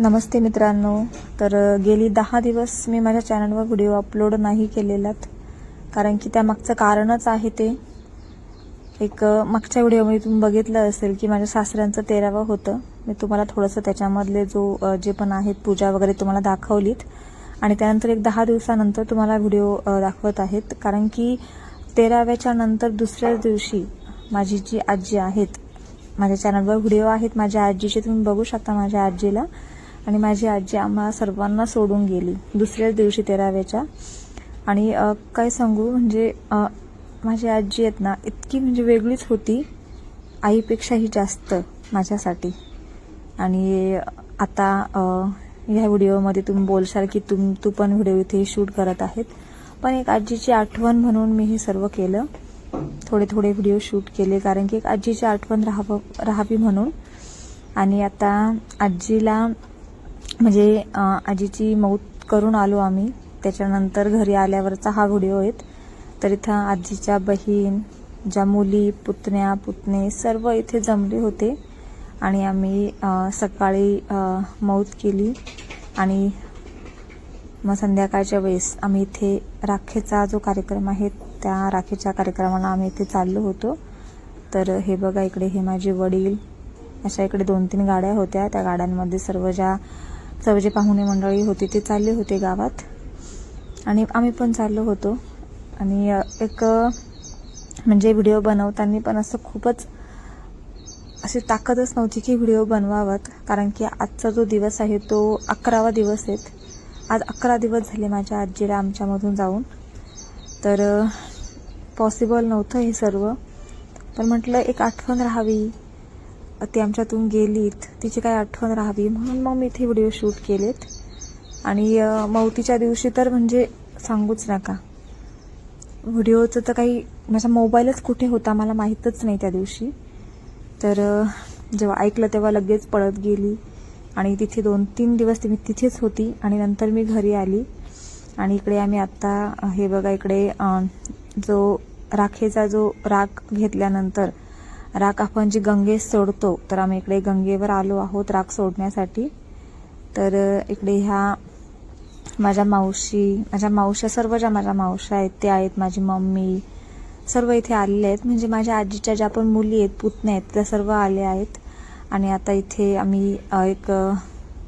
नमस्ते मित्रांनो. तर गेली दहा दिवस मी माझ्या चॅनलवर व्हिडिओ अपलोड नाही केलेलात. कारण की त्यामागचं कारणच आहे ते. एक मागच्या व्हिडिओमध्ये तुम्ही बघितलं असेल की माझ्या सासऱ्यांचं तेरावं होतं. मी तुम्हाला थोडंसं त्याच्यामधले जो जे पण आहेत पूजा वगैरे तुम्हाला दाखवलीत. आणि त्यानंतर एक दहा दिवसानंतर तुम्हाला व्हिडिओ दाखवत आहेत. कारण की तेराव्याच्या नंतर दुसऱ्याच दिवशी माझी जी आजी आहेत माझ्या चॅनलवर व्हिडिओ आहेत माझ्या आजीचे तुम्ही बघू शकता माझ्या आजीला. आणि माझी आजी आम्हा सर्वांना सोडून गेली. दुसऱ्याच दिवशी तेराव्याच्या. आणि काय सांगू? म्हणजे माझी आजी आहेत ना इतकी म्हणजे वेगळीच होती. आईपेक्षाही जास्त माझ्यासाठी. आणि आता ह्या व्हिडिओमध्ये तुम्ही बोलशाल की तुम तू पण व्हिडिओ इथे शूट करत आहेत. पण एक आजीची आठवण म्हणून मी हे सर्व केलं. थोडे थोडे व्हिडिओ शूट केले कारण की एक आजीची आठवण राहावं राहावी म्हणून. आणि आता आजीला म्हणजे आजीची मौत करून आलो आम्ही. त्याच्यानंतर घरी आल्यावरचा हा व्हिडिओ आहेत तर इथं आजीच्या बहीण ज्या मुली पुतण्या पुतणे सर्व इथे जमले होते. आणि आम्ही सकाळी मौत केली. आणि मग संध्याकाळच्या वेळेस आम्ही इथे राखेचा जो कार्यक्रम आहे त्या राखेच्या कार्यक्रमाला आम्ही इथे चाललो होतो. तर हे बघा इकडे हे माझे वडील. अशा इकडे दोन तीन गाड्या होत्या. त्या गाड्यांमध्ये सर्व ज्या सर्व जे पाहुणे मंडळी होती ते चालले होते गावात. आणि आम्ही पण चाललो होतो. आणि एक म्हणजे व्हिडिओ बनवताना पण असं खूपच अशी ताकदच नव्हती की व्हिडिओ बनवावात कारण की आजचा जो दिवस आहे तो अकरावा दिवस आहेत. आज अकरा दिवस झाले माझ्या आजीला आमच्यामधून जाऊन. तर पॉसिबल नव्हतं हे सर्व. पण म्हटलं एक आठवण राहावी. ती आमच्यातून गेलीत. तिची काही आठवण राहावी म्हणून मग मी इथे व्हिडिओ शूट केलेत. आणि मौतीच्या दिवशी तर म्हणजे सांगूच नका. व्हिडिओचं तर काही माझा मोबाईलच कुठे होता मला माहीतच नाही त्या दिवशी. तर जेव्हा ऐकलं तेव्हा लगेच पळत गेली. आणि तिथे दोन तीन दिवस मी तिथेच होती आणि नंतर मी घरी आली. आणि इकडे आम्ही आत्ता हे बघा इकडे जो राखेचा जो राख घेतल्यानंतर राख आपण जी गंगेस सोडतो तर आम्ही इकडे गंगेवर आलो आहोत राख सोडण्यासाठी. तर इकडे ह्या माझ्या मावशी माझ्या मावश्या सर्व ज्या माझ्या मावश्या आहेत त्या आहेत माझी मम्मी. सर्व इथे आलेले आहेत. म्हणजे माझ्या आजीच्या ज्या पण मुली आहेत पुतण्या आहेत त्या सर्व आल्या आहेत. आणि आता इथे आम्ही एक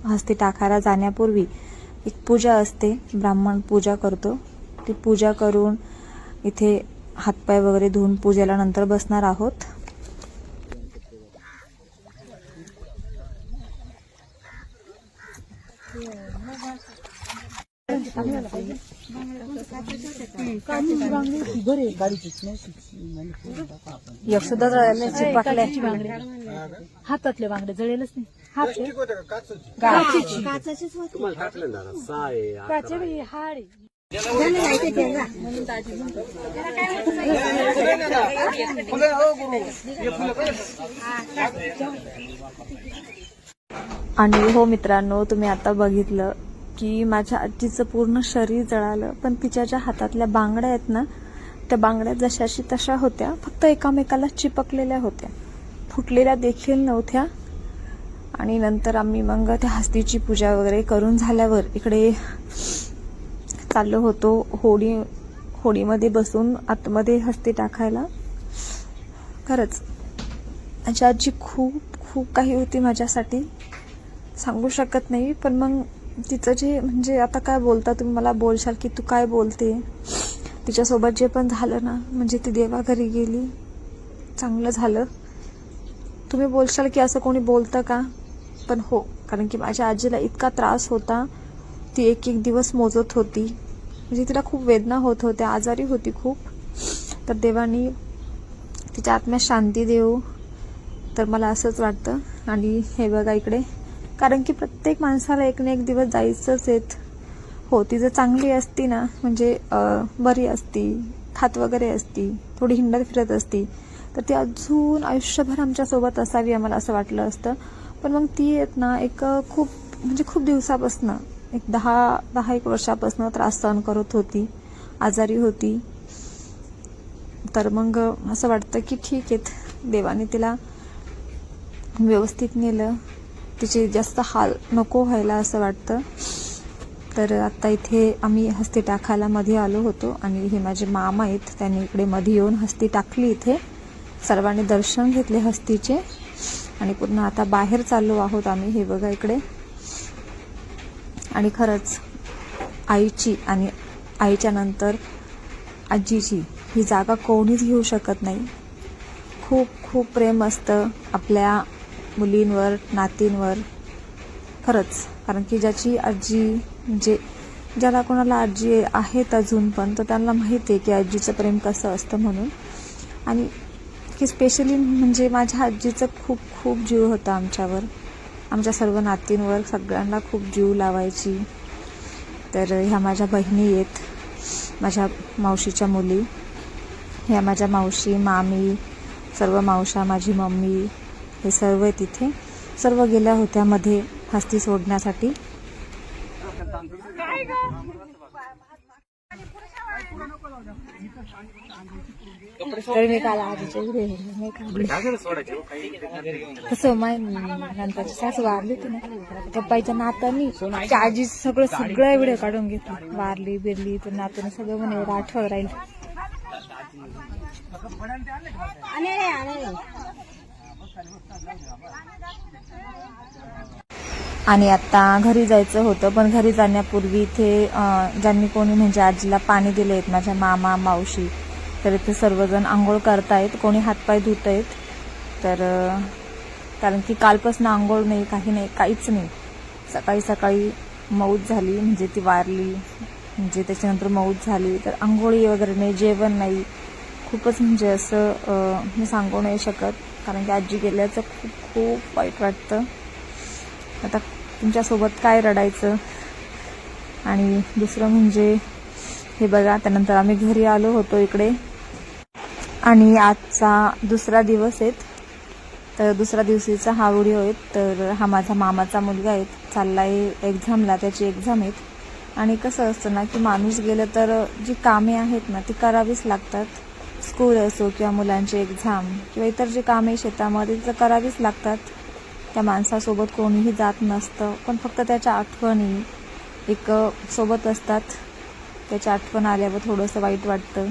हस्ती टाकायला जाण्यापूर्वी एक पूजा असते. ब्राह्मण पूजा करतो. ती पूजा करून इथे हातपाय वगैरे धुवून पूजेला नंतर बसणार आहोत. यक्षदा चिपटले हातातले बांगडे जळेलच नाही काचे हाडी आणि हो मित्रांनो तुम्ही आता बघितलं की माझ्या आजीचं पूर्ण शरीर जळालं. पण तिच्या ज्या हातातल्या बांगड्या आहेत ना त्या बांगड्या जशाशी तशा होत्या. फक्त एकामेकाला चिपकलेल्या होत्या. फुटलेल्या देखील नव्हत्या. आणि नंतर आम्ही मग त्या हस्तीची पूजा वगैरे करून झाल्यावर इकडे चाललो होतो होडी होडीमध्ये बसून आतमध्ये हस्ती टाकायला. खरंच माझी आजी खूप खूप काही होती माझ्यासाठी. सांगू शकत नाही पण मग तिचं जे म्हणजे आता काय बोलता तुम्ही? मला बोलशाल की तू काय बोलते? तिच्यासोबत जे पण झालं ना म्हणजे ती देवाघरी गेली. चांगलं झालं. तुम्ही बोलशाल की असं कोणी बोलतं का? पण हो कारण की माझ्या आजीला इतका त्रास होता. ती एक एक दिवस मोजत होती. म्हणजे तिला खूप वेदना होत होत्या आजारी होती खूप. तर देवानी तिच्या आत्म्यात शांती देऊ. तर मला असंच वाटतं. आणि हे बघा इकडे. कारण की प्रत्येक माणसाला एक ना एक दिवस जायचंच आहेत. हो ती जर चांगली असती ना म्हणजे बरी असती खात वगैरे असती थोडी हिंडत फिरत असती तर ती अजून आयुष्यभर आमच्यासोबत असावी आम्हाला असं वाटलं असतं. पण मग ती आहेत ना एक खूप म्हणजे खूप दिवसापासनं एक दहा दहा एक वर्षापासून त्रास सहन करत होती आजारी होती. तर मग असं वाटतं की ठीक आहेत देवाने तिला व्यवस्थित नेलं. तिचे जास्त हाल नको व्हायला असं वाटतं. तर आता इथे आम्ही हस्ती टाकायला मध्ये आलो होतो आणि हे माझे मामा आहेत त्यांनी इकडे मध्ये येऊन हस्ती टाकली इथे. सर्वांनी दर्शन घेतले हस्तीचे आणि पुन्हा आता बाहेर चाललो आहोत आम्ही हे बघा इकडे. आणि खरंच आईची आणि आईच्या नंतर आजीची ही जागा कोणीच घेऊ शकत नाही. खूप खूप प्रेम असतं आपल्या मुलींवर नातींवर खरंच. कारण की ज्याची आजी म्हणजे ज्याला कोणाला आजी आहेत अजून पण तर त्यांना माहिती आहे की आजीचं प्रेम कसं असतं म्हणून. आणि की स्पेशली म्हणजे माझ्या आजीचं खूप खूप जीव होता आमच्यावर. आमच्या सर्व नातींवर सगळ्यांना खूप जीव लावायची. तर ह्या माझ्या बहिणी आहेत माझ्या मावशीच्या मुली. ह्या माझ्या मावशी मामी सर्व मावशा माझी मम्मी हे सर्व आहे तिथे सर्व गेल्या होत्या मध्ये हस्ती सोडण्यासाठी. तर मी काल आजीचे घरी गेले, माय नंतरची सासू वारली होती ना पप्पाच्या नातानी आजी सगळं सगळं व्हिडिओ काढून घेतली. वारली बिरली तर नातून सगळं म्हणे एवढं आठवण राहील. आणि आता घरी जायचं होतं पण घरी जाण्यापूर्वी इथे ज्यांनी कोणी म्हणजे आजीला पाणी दिले आहेत माझ्या मामा मावशी तर इथे सर्वजण आंघोळ करतायत कोणी हातपाय धुत आहेत तर कारण की कालपासून आंघोळ नाही काही नाही काहीच नाही. सकाळी सकाळी मौत झाली म्हणजे ती वारली म्हणजे त्याच्यानंतर मौत झाली तर आंघोळी वगैरे नाही जेवण नाही. खूपच म्हणजे असं मी सांगू नाही शकत. कारण की आजी गेल्याचं खूप खूप वाईट वाटतं. आता तुमच्यासोबत काय रडायचं? आणि दुसरं म्हणजे हे बघा त्यानंतर आम्ही घरी आलो होतो इकडे. आणि आजचा दुसरा दिवस आहेत. तर दुसऱ्या दिवशीचा हा व्हिडिओ आहे. तर हा माझा मामाचा मुलगा आहे. चाललाय एक्झामला त्याची एक्झाम आहेत. आणि कसं असतं ना की माणूस गेलं तर जी कामे आहेत ना ती करावीच लागतात. स्कूल असो किंवा मुलांचे एक्झाम किंवा इतर जे कामे शेतामध्ये तर करावीच लागतात. त्या माणसासोबत कोणीही जात नसतं. पण फक्त त्याच्या आठवणी एक सोबत असतात. त्याच्या आठवण आल्यावर थोडंसं वाईट वाटतं.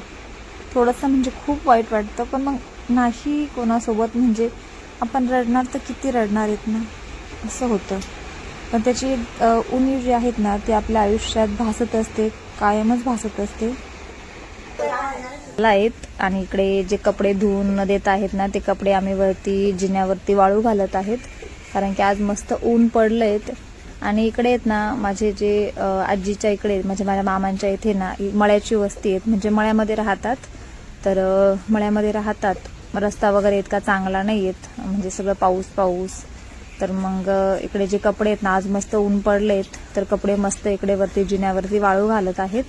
थोडंसं म्हणजे खूप वाईट वाटतं. पण मग नाही कोणासोबत म्हणजे आपण रडणार तर किती रडणार आहेत ना? असं होतं. पण त्याची उणीव जी आहेत ना ती आपल्या आयुष्यात भासत असते कायमच भासत असते. आहेत आणि इकडे जे कपडे धुवून देत आहेत ना ते कपडे आम्ही वरती जिन्यावरती वाळू घालत आहेत. कारण की आज मस्त ऊन पडलं आणि इकडे आहेत ना माझे जे आजीच्या इकडे म्हणजे माझ्या मामांच्या इथे ना मळ्याची वस्ती आहेत. म्हणजे मळ्यामध्ये राहतात. तर मळ्यामध्ये राहतात. रस्ता वगैरे इतका चांगला नाही आहेत म्हणजे सगळं पाऊस पाऊस. तर मग इकडे जे कपडे आहेत ना आज मस्त ऊन पडलेत. तर कपडे मस्त इकडे वरती जिन्यावरती वाळू घालत आहेत.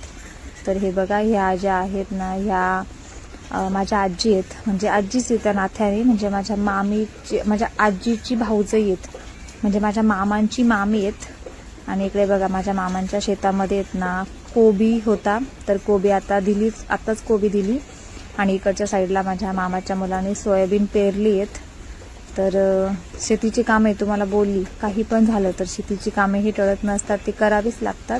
तर हे बघा ह्या ज्या आहेत ना ह्या माझ्या आजी आहेत. म्हणजे आजीच आहेत नाथ्याने नात्याने. म्हणजे माझ्या मामीची माझ्या आजीची भाऊजं आहेत. म्हणजे माझ्या मामांची मामी आहेत. आणि इकडे बघा माझ्या मामांच्या शेतामध्ये आहेत ना कोबी होता. तर कोबी आता दिलीच आताच कोबी दिली. आणि इकडच्या साईडला माझ्या मामाच्या मुलाने सोयाबीन पेरली आहेत. तर शेतीची कामे तुम्हाला बोलली. काही पण झालं तर शेतीची कामे ही टळत नसतात. ती करावीच लागतात.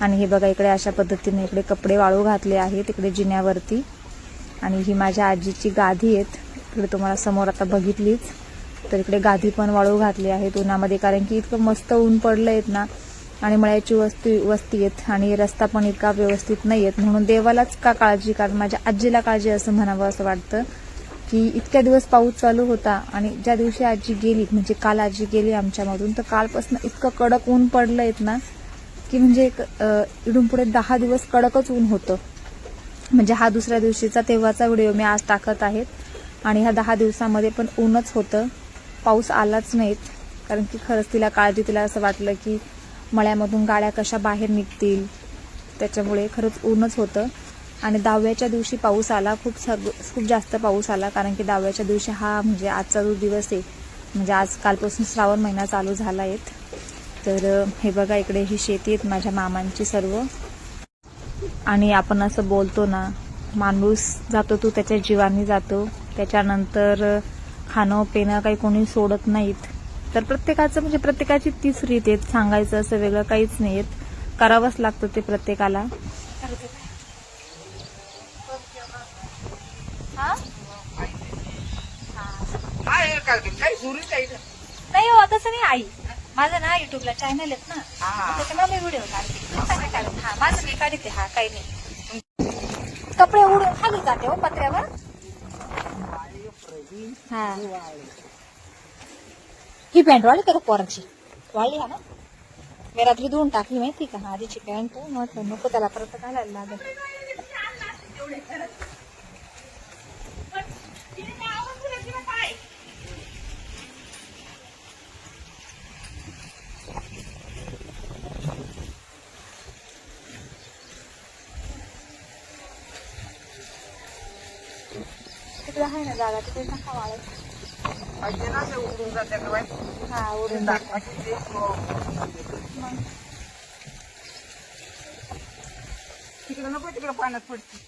आणि हे बघा इकडे अशा पद्धतीने इकडे कपडे वाळू घातले आहेत इकडे जिन्यावरती. आणि ही माझ्या आजीची गाधी आहेत. इकडे तुम्हाला समोर आता बघितलीच. तर इकडे गादी पण वाळू घातली आहेत उन्हामध्ये कारण की इतकं मस्त ऊन पडलं आहेत ना. आणि मळ्याची वस्ती वस्ती आहेत आणि रस्ता पण इतका व्यवस्थित नाही आहेत. म्हणून देवालाच का काळजी कारण माझ्या आजीला काळजी असं म्हणावं असं वाटतं की इतक्या दिवस पाऊस चालू होता आणि ज्या दिवशी आजी गेली म्हणजे काल आजी गेली आमच्यामधून तर कालपासून इतकं कडक ऊन पडलं आहेत ना. की म्हणजे एक पुढे दहा दिवस कडकच ऊन होतं. म्हणजे हा दुसऱ्या दिवशीचा तेव्हाचा व्हिडिओ मी आज टाकत आहेत आणि ह्या दहा दिवसामध्ये पण ऊनच होतं. पाऊस आलाच नाहीत कारण की खरंच तिला काळजी तिला असं वाटलं की मळ्यामधून गाड्या कशा बाहेर निघतील. त्याच्यामुळे खरंच ऊनच होतं. आणि दहाव्याच्या दिवशी पाऊस आला. खूप सग खूप जास्त पाऊस आला. कारण की दहाव्याच्या दिवशी हा म्हणजे आजचा जो दिवस आहे म्हणजे आज कालपासून श्रावण महिना चालू झाला आहे तर हे बघा इकडे ही शेती आहेत माझ्या मामांची सर्व. आणि आपण असं बोलतो ना माणूस जातो तो त्याच्या जीवानी जातो. त्याच्यानंतर खाणं पिणं काही कोणी सोडत नाहीत. तर प्रत्येकाचं म्हणजे प्रत्येकाची तीच रीत आहेत सांगायचं असं वेगळं काहीच नाही येत करावंच लागतं ते प्रत्येकाला. हा? नाही हो तसं नाही आई. माझं ना युट्यूबला चॅनल आहेत ना. त्याच्यामुळे मी व्हिडिओ काढते. हा माझं मी काढते. हा काही नाही. कपडे उडून खाली जाते हो पत्र्यावर. हा. ही पॅन्ट वाळली का रे पोराची. वाळली हा ना? मी रात्री धुवून टाकली माहिती का? आधीची पॅन्ट म्हटलं नको त्याला परत घालायला लागेल. तिकडे आहे ना जागा तिकडे टाका वाळत हा उडून जातं. तिकडे नको तिकडे पाण्यात पडते.